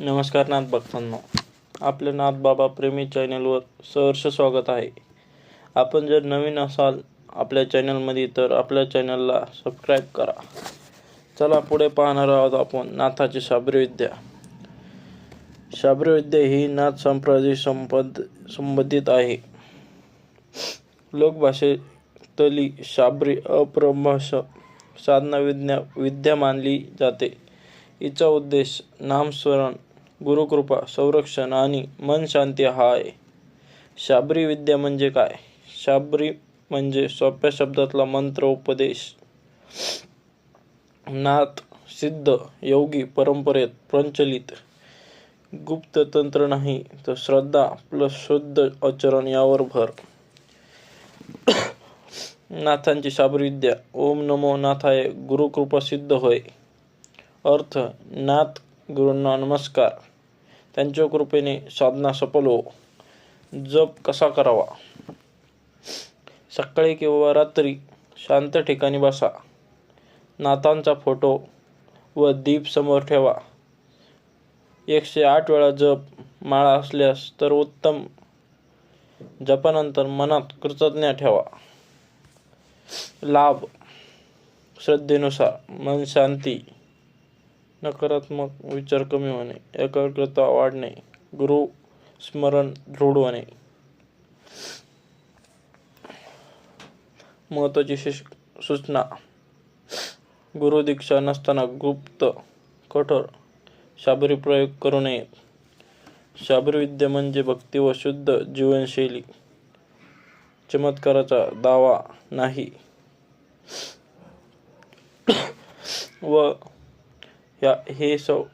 नमस्कार नाथ भक्तांनो. आपल्या नाथ बाबा प्रेमी चॅनलवर सहर्ष स्वागत आहे. आपण जर नवीन असाल आपल्या चॅनलमध्ये तर आपल्या चॅनलला सबस्क्राईब करा. चला पुढे पाहणार आहोत आपण नाथाची शाब्रविद्या शाब्रविद्या ही नाथ संप्रदाय संपद संबंधित आहे. लोकभाषेतली शाब्री अप्रमश साधना विद्या विद्या मानली जाते. हिचा उद्देश नामस्मरण गुरुकृपा संरक्षण आणि मन शांती हा आहे शाबरी विद्या म्हणजे काय? शाबरी म्हणजे सोप्या शब्दातला मंत्र उपदेश. नाथ सिद्ध योगी परंपरेत प्रचलित. गुप्त तंत्र नाही तर श्रद्धा प्लस शुद्ध आचरण यावर भर. नाथांची शाबरविद्या ओम नमो नाथाय गुरुकृपा सिद्ध होय. अर्थ नाथ गुरूंना नमस्कार. त्यांच्या कृपेने साधना सफल हो. जप कसा करावा? सकाळी किंवा रात्री शांत ठिकाणी बसा. नातांचा फोटो व दीप समोर ठेवा. एकशे आठ वेळा जप माळा असल्यास तर उत्तम. जपानंतर मनात कृतज्ञ ठेवा. लाभ. श्रद्धेनुसार मन शांती. नकारात्मक विचार कमी होणे एकाग्रता वाढणे गुरु स्मरण दृढ होणे. महत्वाची सूचना. गुरु दीक्षा नसताना गुप्त कठोर शाबरी प्रयोग करू नये शाबरी विद्या म्हणजे भक्ती व शुद्ध जीवनशैली. चमत्काराचा दावा नाही. व Yeah, here so